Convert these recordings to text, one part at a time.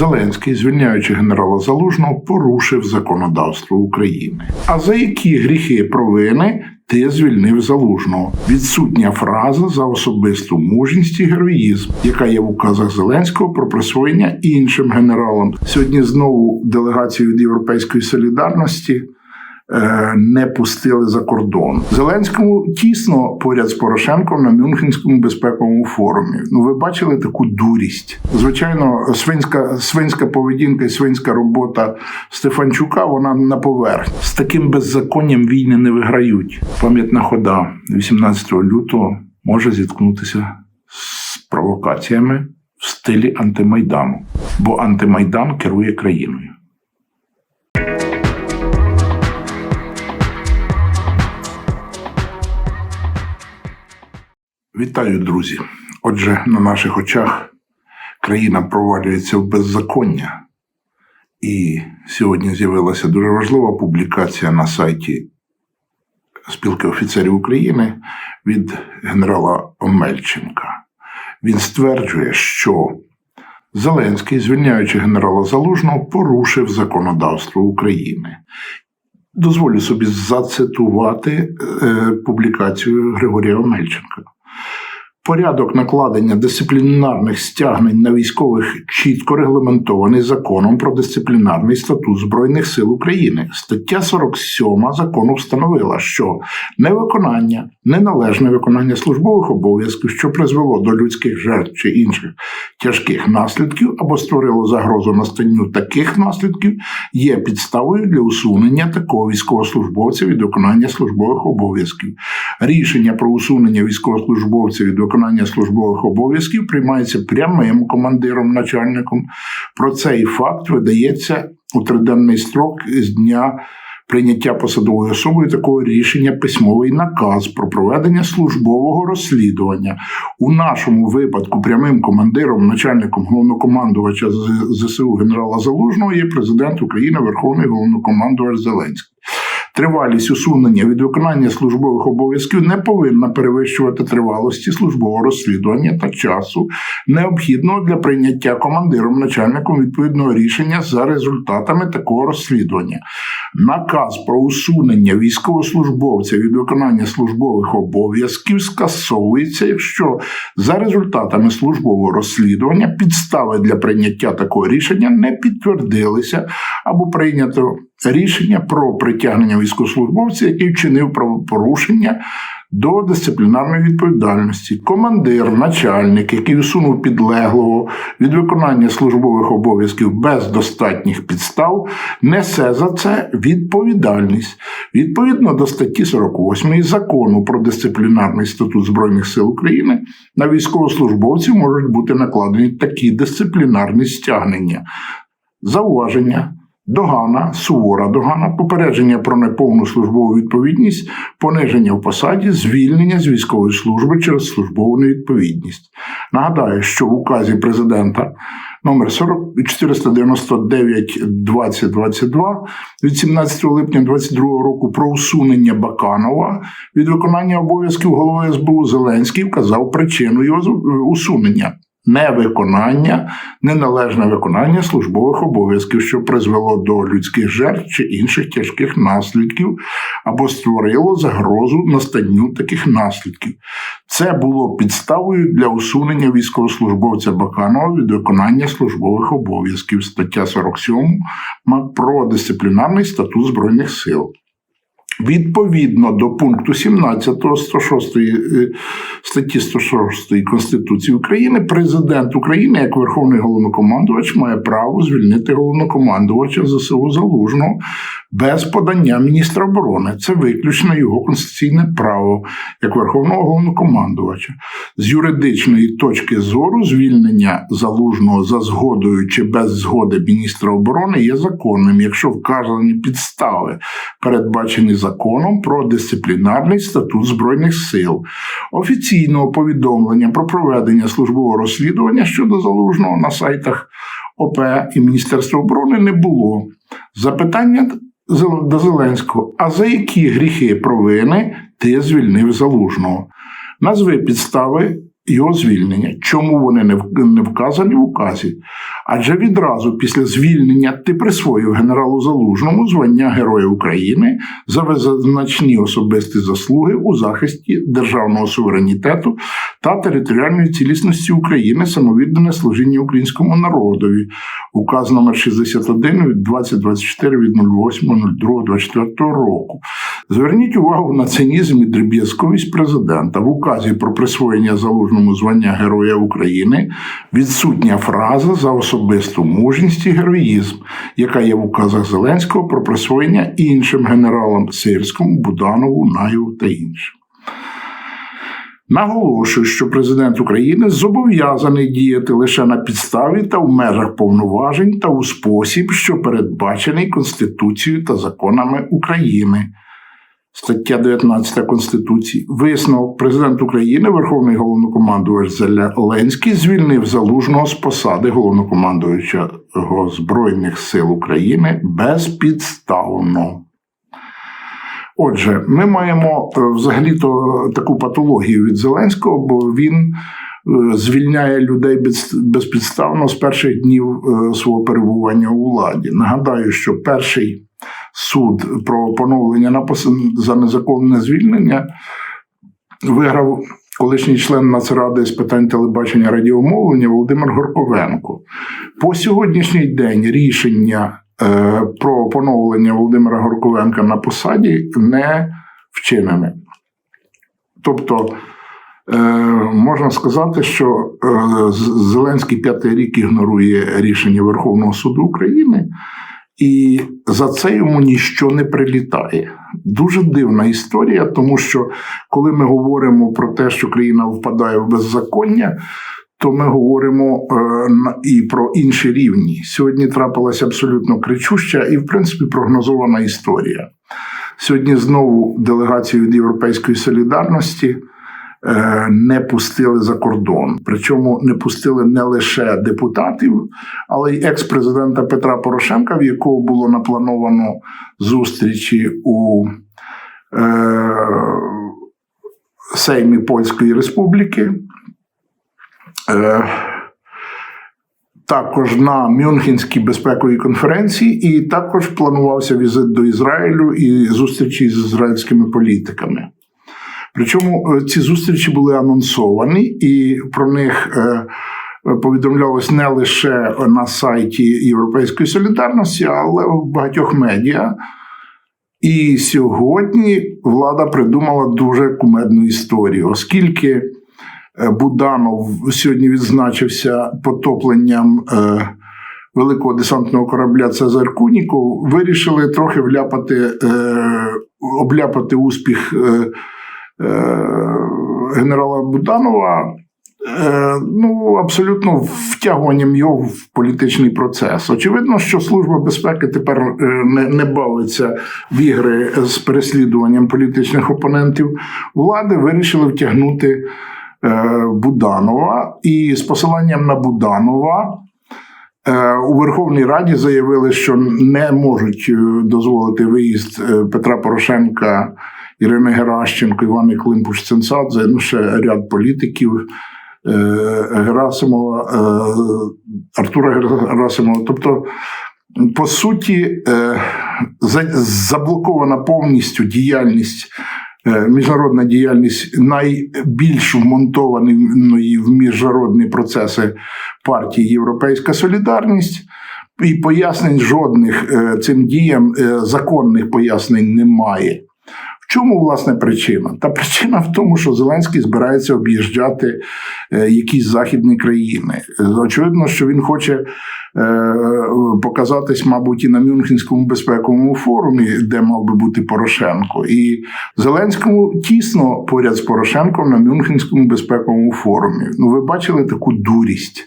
Зеленський, звільняючи генерала Залужного, порушив законодавство України. А за які гріхи провини ти звільнив залужного? Відсутня фраза за особисту мужність і героїзм, яка є в указах Зеленського про присвоєння іншим генералам. Сьогодні знову делегацію від Європейської солідарності. Е, Не пустили за кордон Зеленському тісно поряд з Порошенком на Мюнхенському безпековому форумі. Ну, ви бачили таку дурість. Звичайно, свинська свинська поведінка і свинська робота Стефанчука. Вона на поверхні. З таким беззаконням війни не виграють. Пам'ятна хода 18 лютого може зіткнутися з провокаціями в стилі антимайдану, бо антимайдан керує країною. Вітаю, друзі! Отже, на наших очах країна провалюється в беззаконня. І сьогодні з'явилася дуже важлива публікація на сайті Спілки офіцерів України від генерала Омельченка. Він стверджує, що Зеленський, звільняючи генерала Залужного, порушив законодавство України. Дозволю собі зацитувати е, публікацію Григорія Омельченка. Порядок накладення дисциплінарних стягнень на військових чітко регламентований законом про дисциплінарний статут Збройних сил України. Стаття 47 закону встановила, що невиконання, неналежне виконання службових обов'язків, що призвело до людських жертв чи інших тяжких наслідків або створило загрозу настанню таких наслідків, є підставою для усунення такого військовослужбовця від виконання службових обов'язків. Рішення про усунення військовослужбовця від виконання службових обов'язків приймається прямим командиром начальником. Про цей факт видається у триденний строк з дня. Прийняття посадовою особою такого рішення письмовий наказ про проведення службового розслідування. У нашому випадку прямим командиром, начальником головнокомандувача ЗСУ генерала Залужного є президент України, Верховний головнокомандувач Зеленський. Тривалість усунення від виконання службових обов'язків не повинна перевищувати тривалості службового розслідування та часу, необхідного для прийняття командиром начальником відповідного рішення за результатами такого розслідування. Наказ про усунення військовослужбовця від виконання службових обов'язків скасовується, якщо за результатами службового розслідування підстави для прийняття такого рішення не підтвердилися або прийнято рішення про притягнення військовослужбовця, який вчинив правопорушення до дисциплінарної відповідальності. Командир, начальник, який усунув підлеглого від виконання службових обов'язків без достатніх підстав, несе за це відповідальність. Відповідно до статті 48 закону про дисциплінарний статут Збройних сил України на військовослужбовців можуть бути накладені такі дисциплінарні стягнення. Зауваження. Догана, сувора догана, попередження про неповну службову відповідність, пониження в посаді, звільнення з військової служби через службову невідповідність. Нагадаю, що в указі президента номер 40 499 2022 від 17 липня 2022 року про усунення Баканова від виконання обов'язків голови СБУ Зеленський вказав причину його з- усунення. Невиконання, неналежне виконання службових обов'язків, що призвело до людських жертв чи інших тяжких наслідків, або створило загрозу настанню таких наслідків. Це було підставою для усунення військовослужбовця Баканова від виконання службових обов'язків. Стаття 47 про дисциплінарний статут Збройних сил. Відповідно до пункту 17 106 е, статті 106 Конституції України, президент України як Верховний головнокомандувач має право звільнити головнокомандувача ЗСУ Залужного без подання міністра оборони. Це виключно його конституційне право як Верховного головнокомандувача. З юридичної точки зору звільнення залужного за згодою чи без згоди міністра оборони є законним, якщо вказані підстави передбачені законом про дисциплінарний статут Збройних сил. Офіційного повідомлення про проведення службового розслідування щодо залужного на сайтах ОП і Міністерства оборони не було. Запитання до Зеленського: а за які гріхи провини ти звільнив залужного? Назви підстави його звільнення. Чому вони не вказані в указі? Адже відразу після звільнення ти присвоїв генералу Залужному звання Героя України за визначні особисті заслуги у захисті державного суверенітету та територіальної цілісності України, самовіддане служіння українському народові. Указ номер 61 від 2024 від 08.02.24 року. Зверніть увагу на цинізм і дріб'язковість президента. В указі про присвоєння залужному звання Героя України відсутня фраза за особисту мужність і героїзм, яка є в указах Зеленського про присвоєння іншим генералам Сирському, Буданову, Наєву та іншим. Наголошую, що президент України зобов'язаний діяти лише на підставі та в межах повноважень та у спосіб, що передбачений Конституцією та законами України. Стаття 19 Конституції. Висновок президент України, Верховний головнокомандувач Зеленський звільнив залужного з посади головнокомандуючого Збройних сил України безпідставно. Отже, ми маємо е, взагалі-то таку патологію від Зеленського, бо він е, звільняє людей безпідставно з перших днів е, свого перебування у владі. Нагадаю, що перший суд про поновлення на пос- за незаконне звільнення виграв колишній член Нацради з питань телебачення радіомовлення Володимир Горковенко. По сьогоднішній день рішення е, про поновлення Володимира Горковенка на посаді не вчинене. Тобто, е, можна сказати, що е, Зеленський п'ятий рік ігнорує рішення Верховного суду України, і за це йому ніщо не прилітає. Дуже дивна історія, тому що коли ми говоримо про те, що країна впадає в беззаконня, то ми говоримо е, і про інші рівні. Сьогодні трапилася абсолютно кричуща і, в принципі, прогнозована історія. Сьогодні знову делегацію від Європейської солідарності не пустили за кордон. Причому не пустили не лише депутатів, але й екс-президента Петра Порошенка, в якого було наплановано зустрічі у е, Сеймі Польської Республіки. Е, також на Мюнхенській безпековій конференції, і також планувався візит до Ізраїлю і зустрічі з ізраїльськими політиками. Причому е, ці зустрічі були анонсовані, і про них е, повідомлялось не лише на сайті Європейської солідарності, але в багатьох медіа. І сьогодні влада придумала дуже кумедну історію, оскільки е, Буданов сьогодні відзначився потопленням великого десантного корабля Цезар Куніков, вирішили трохи вляпати, обляпати успіх генерала Буданова. е, Ну, абсолютно втягуванням його в політичний процес. Очевидно, що Служба безпеки тепер е, не, не бавиться в ігри з переслідуванням політичних опонентів влади, вирішили втягнути е, Буданова. І з посиланням на Буданова е, у Верховній Раді заявили, що не можуть е, дозволити виїзд е, Петра Порошенка, Ірини Геращенко, Івани Климпуш Ценцадзе, ну ще ряд політиків. е, Герасимова, е, Артура Герасимова. Тобто, по суті, е, заблокована повністю діяльність, міжнародна діяльність найбільш вмонтованої в міжнародні процеси партії Європейська Солідарність. І пояснень жодних цим діям законних пояснень немає. Чому власне причина? Та причина в тому, що Зеленський збирається об'їжджати е, якісь західні країни. Очевидно, що він хоче е, показатись, мабуть, і на Мюнхенському безпековому форумі, де мав би бути Порошенко. І Зеленському тісно поряд з Порошенком на Мюнхенському безпековому форумі. Ну, ви бачили таку дурість.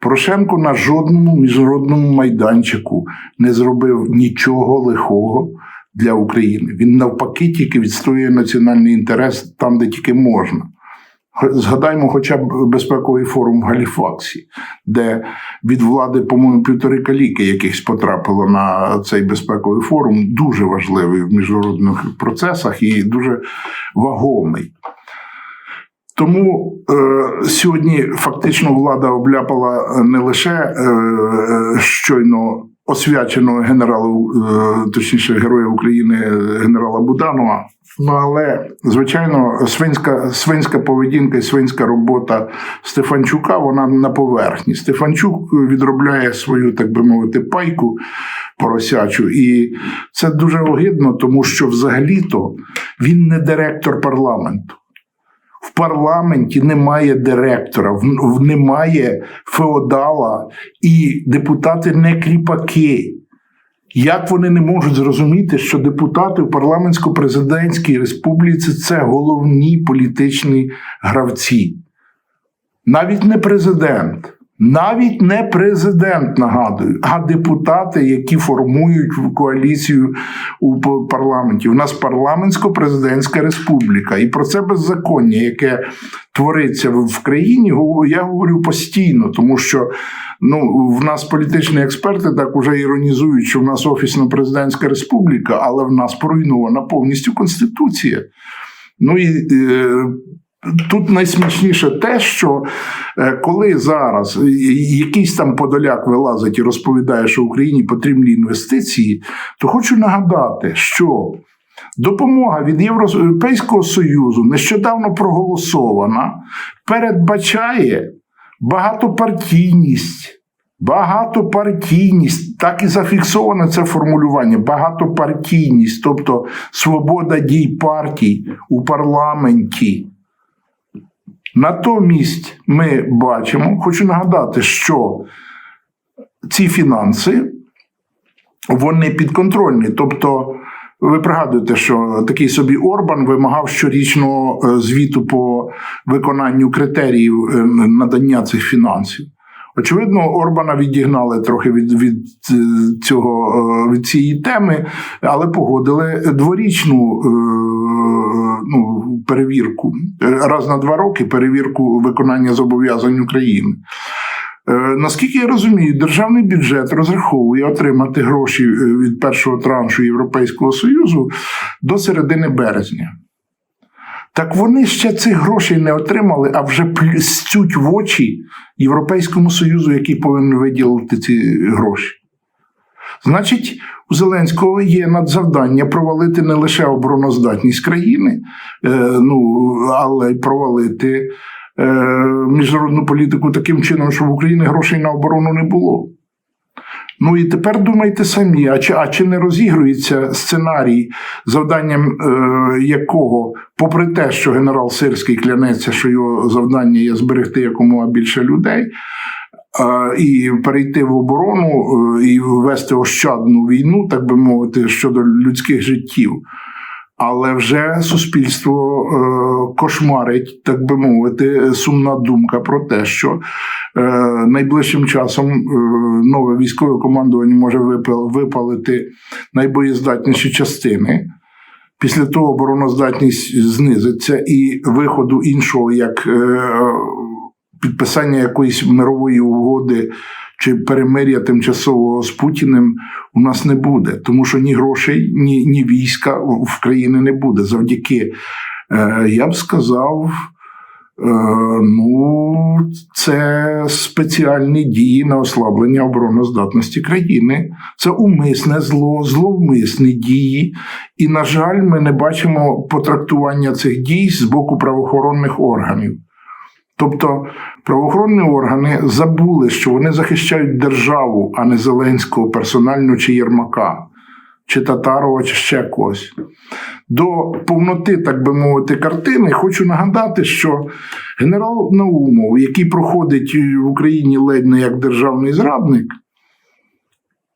Порошенко на жодному міжнародному майданчику не зробив нічого лихого для України. Він навпаки тільки відстоює національний інтерес там, де тільки можна. Згадаймо хоча б безпековий форум в Галіфаксі, де від влади, по-моєму, півтори каліки якихось потрапило на цей безпековий форум, дуже важливий в міжнародних процесах і дуже вагомий. Тому е, сьогодні фактично влада обляпала не лише е, щойно освяченого генералу, е, точніше, героя України е, генерала Буданова. Ну але звичайно, свинська свинська поведінка і свинська робота Стефанчука вона на поверхні. Стефанчук відробляє свою, так би мовити, пайку поросячу, і це дуже огидно, тому що взагалі-то він не директор парламенту. В парламенті немає директора, немає феодала, і депутати не кріпаки. Як вони не можуть зрозуміти, що депутати в парламентсько-президентській республіці це головні політичні гравці? Навіть не президент, навіть не президент, нагадую, а депутати, які формують коаліцію у парламенті. У нас парламентсько-президентська республіка, і про це беззаконня, яке твориться в країні, я говорю постійно, тому що ну, в нас політичні експерти так уже іронізують, що в нас офісно-президентська республіка, але в нас поруйнована повністю конституція. Ну і е, тут найсмішніше те, що е, коли зараз якийсь там подоляк вилазить і розповідає, що Україні потрібні інвестиції, то хочу нагадати, що допомога від Європейського Союзу нещодавно проголосована, передбачає багатопартійність. Багатопартійність, так і зафіксоване це формулювання. Багатопартійність, тобто свобода дій партій у парламенті. Натомість ми бачимо, хочу нагадати, що ці фінанси вони підконтрольні. Тобто, ви пригадуєте, що такий собі Орбан вимагав щорічного е, звіту по виконанню критеріїв е, надання цих фінансів. Очевидно, Орбана відігнали трохи від, від е, цього від цієї теми, але погодили дворічну перевірку Е, раз на два роки перевірку виконання зобов'язань України. Е, Наскільки я розумію, державний бюджет розраховує отримати гроші е, від першого траншу Європейського Союзу до середини березня. Так вони ще цих грошей не отримали, а вже плюстють в очі Європейському Союзу, який повинен виділити ці гроші. Значить, у Зеленського є надзавдання провалити не лише обороноздатність країни, е, ну, але й провалити е, міжнародну політику таким чином, щоб в Україні грошей на оборону не було. Ну і тепер думайте самі, а чи, а чи не розігрується сценарій, завданням е, якого, попри те, що генерал Сирський клянеться, що його завдання є зберегти якомога більше людей, і перейти в оборону е, і вести ощадну війну, так би мовити, щодо людських життів. Але вже суспільство е, кошмарить, так би мовити, сумна думка про те, що е, найближчим часом нове військове командування може випалити найбоєздатніші частини. Після того обороноздатність знизиться, і виходу іншого, як підписання якоїсь мирової угоди чи перемир'я тимчасового з Путіним у нас не буде, тому що ні грошей, ні, ні війська в країни не буде. Завдяки, е, я б сказав, е, ну, це спеціальні дії на ослаблення обороноздатності країни. Це умисне зло, зловмисні дії. І, на жаль, ми не бачимо потрактування цих дій з боку правоохоронних органів. Тобто правоохоронні органи забули, що вони захищають державу, а не Зеленського персонально чи Єрмака, чи Татарова, чи ще когось. До повноти, так би мовити, картини хочу нагадати, що генерал Наумов, який проходить в Україні ледь не як державний зрадник,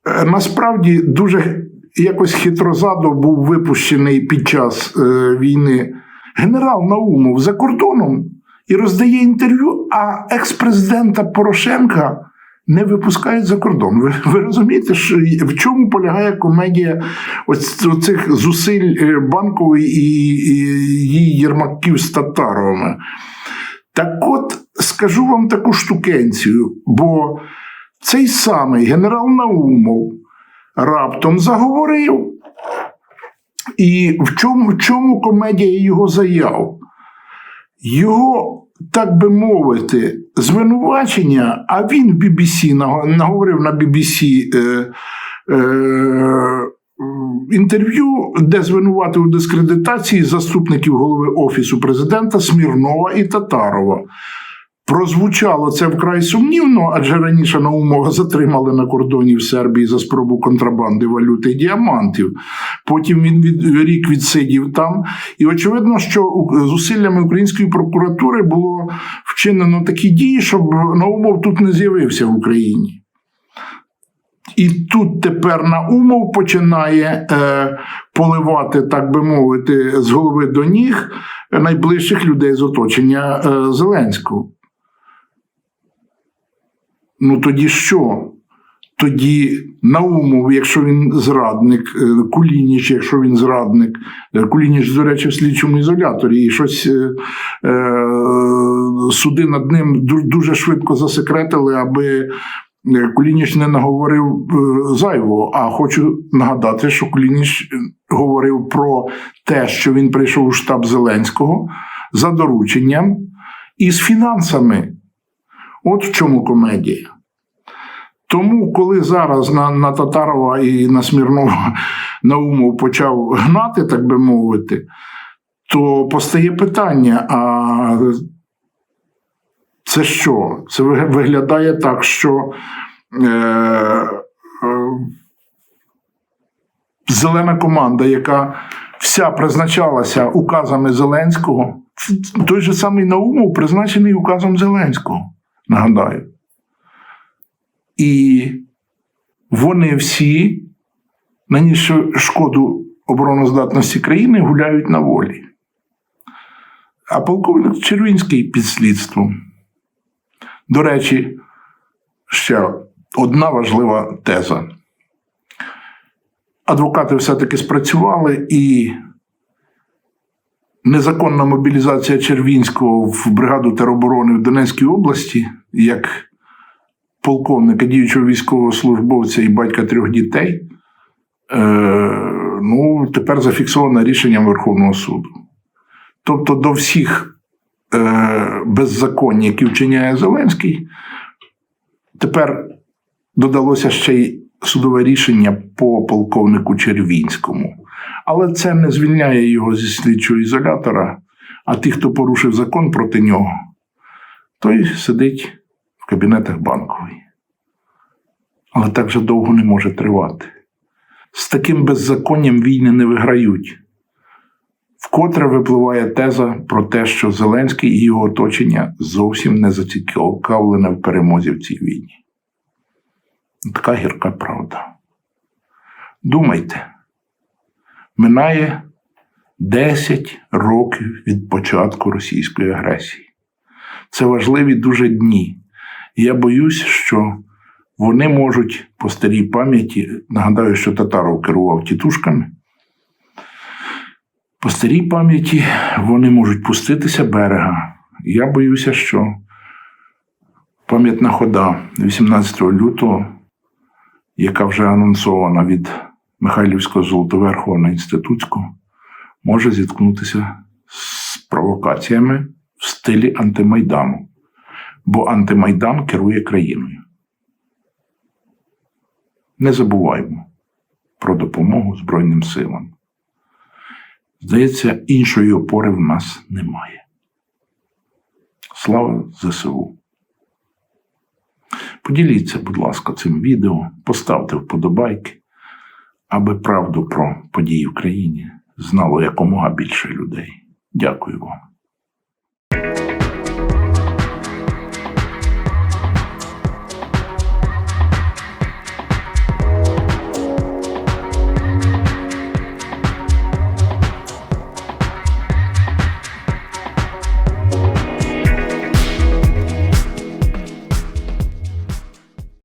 е, насправді дуже якось хитрозадо був випущений під час е, війни генерал Наумов за кордоном і роздає інтерв'ю, а екс-президента Порошенка не випускають за кордон. Ви, ви розумієте, що, в чому полягає комедія ось цих зусиль е, банкової і, і її Єрмаків з Татаровими? Так от скажу вам таку штукенцію, бо цей самий генерал Наумов раптом заговорив. І в чому, в чому комедія його заяв? його, так би мовити, звинувачення, а він в BBC наго- наговорив на BBC е, е, інтерв'ю, де звинуватив у дискредитації заступників голови Офісу президента Смірнова і Татарова. Прозвучало це вкрай сумнівно, адже раніше Наумова затримали на кордоні в Сербії за спробу контрабанди валюти діамантів. Потім він від, рік відсидів там. І очевидно, що зусиллями української прокуратури було вчинено такі дії, щоб Наумов тут не з'явився в Україні. І тут тепер Наумов починає е, поливати, так би мовити, з голови до ніг найближчих людей з оточення е, Зеленського. Ну тоді що? Тоді Наумов, якщо він зрадник, е, Кулініч, якщо він зрадник, Е, Кулініч, до речі, в слідчому ізоляторі, і щось е, е, суди над ним дуже швидко засекретили, аби Кулініч не наговорив зайвого. А хочу нагадати, що Кулініч говорив про те, що він прийшов у штаб Зеленського за дорученням і з фінансами. От в чому комедія. Тому, коли зараз на, на Татарова і на Смірнова Наумов почав гнати, так би мовити, то постає питання: а це що? Це виглядає так, що е, е, зелена команда, яка вся призначалася указами Зеленського, той же самий Наумов призначений указом Зеленського, нагадаю. І вони всі, нанісши шкоду обороноздатності країни, гуляють на волі. А полковник Червінський під слідством. До речі, ще одна важлива теза. Адвокати все-таки спрацювали і незаконна мобілізація Червінського в бригаду тероборони в Донецькій області, як полковника, діючого військовослужбовця і батька трьох дітей, е, ну, тепер зафіксовано рішенням Верховного суду. Тобто до всіх е, беззаконь, які вчиняє Зеленський, тепер додалося ще й судове рішення по полковнику Червінському. Але це не звільняє його зі слідчого ізолятора, а ті, хто порушив закон проти нього, той сидить в кабінетах банкової. Але так же довго не може тривати. З таким беззаконням війни не виграють. Вкотре випливає теза про те, що Зеленський і його оточення зовсім не зацікавлене в перемозі в цій війні. Така гірка правда. Думайте, минає 10 років від початку російської агресії. Це важливі дуже дні. І я боюсь, що вони можуть по старій пам'яті, нагадаю, що Татаров керував тітушками. По старій пам'яті вони можуть пуститися берега. Я боюся, що пам'ятна хода 18 лютого, яка вже анонсована від Михайлівського Золотоверхова на інститутську, може зіткнутися з провокаціями в стилі антимайдану, бо антимайдан керує країною. Не забуваймо про допомогу Збройним силам. Здається, іншої опори в нас немає. Слава ЗСУ! Поділіться, будь ласка, цим відео, поставте вподобайки, аби правду про події в країні знало якомога більше людей. Дякую вам.